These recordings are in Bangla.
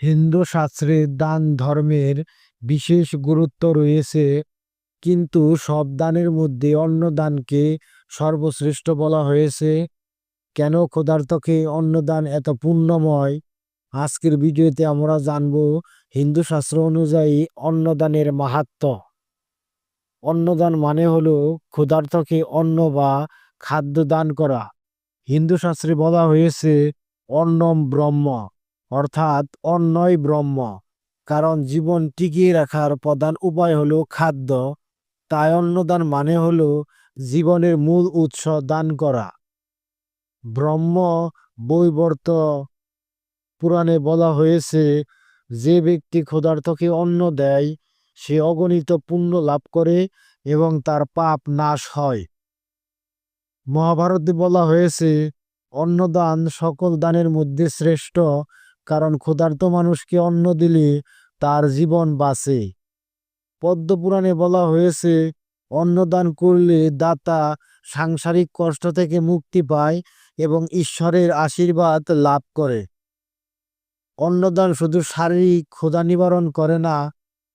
হিন্দু শাস্ত্রে দান ধর্মের বিশেষ গুরুত্ব রয়েছে, কিন্তু সব দানের মধ্যে অন্য দানকে সর্বশ্রেষ্ঠ বলা হয়েছে। কেন ক্ষুধার্তকে অন্নদান এত পুণ্যময়? আজকের ভিডিওতে আমরা জানব হিন্দু শাস্ত্র অনুযায়ী অন্নদানের মাহাত্ম্য অন্নদান মানে হলো ক্ষুধার্তকে অন্ন বা খাদ্য দান করা। হিন্দু শাস্ত্রে বলা হয়েছে, অন্নম ব্রহ্ম। অর্থাৎ অন্নই ব্রহ্ম। কারণ জীবন টিকিয়ে রাখার প্রধান উপায় হলো খাদ্য, তাই অন্নদান মানে হলো জীবনের মূল উৎস দান করা। ব্রহ্ম বৈবর্ত পুরাণে বলা হয়েছে, যে ব্যক্তি ক্ষুধার্তকে অন্ন দেয়, সে অগণিত পুণ্য লাভ করে এবং তার পাপ নাশ হয়। মহাভারতে বলা হয়েছে, অন্নদান সকল দানের মধ্যে শ্রেষ্ঠ কারণ ক্ষুধার্ত মানুষকে অন্ন দিলে তার জীবন বাঁচে। পদ্মপুরাণে বলা হয়েছে, অন্নদান করলে দাতা সাংসারিক কষ্ট থেকে মুক্তি পায় এবং ঈশ্বরের আশীর্বাদ লাভ করে। অন্নদান শুধু শারীরিক ক্ষুধা নিবারণ করে না,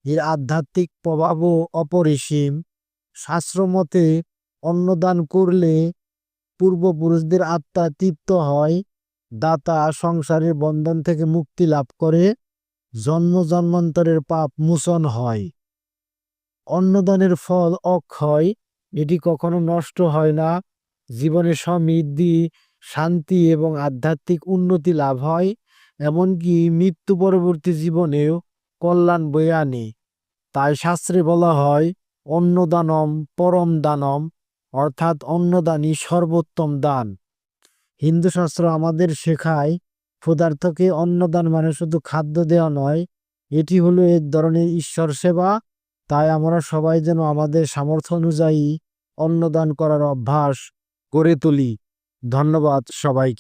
এর আধ্যাত্মিক প্রভাবও অপরিসীম। শাস্ত্রমতে অন্নদান করলে পূর্বপুরুষদের আত্মা তৃপ্ত হয় দাতা সংসারের বন্ধন থেকে মুক্তি লাভ করে, জন্ম জন্মান্তরের পাপ মোচন হয়। অন্নদানের ফল অক্ষয়, এটি কখনো নষ্ট হয় না। জীবনে সমৃদ্ধি, শান্তি এবং আধ্যাত্মিক উন্নতি লাভ হয়, এমনকি মৃত্যু পরবর্তী জীবনেও কল্যাণ বয়ে আনে। তাই শাস্ত্রে বলা হয়, অন্নদানম পরম দানম, অর্থাৎ অন্নদানই সর্বোত্তম দান। হিন্দু শাস্ত্র আমাদের শেখায় ক্ষুধার্থকে অন্নদান মানে শুধু খাদ্য দেওয়া নয়, এটি হলো এক ধরনের ঈশ্বর সেবা। তাই আমরা সবাই যেন আমাদের সামর্থ্য অনুযায়ী অন্নদান করার অভ্যাস গড়ে তুলি। ধন্যবাদ সবাইকে।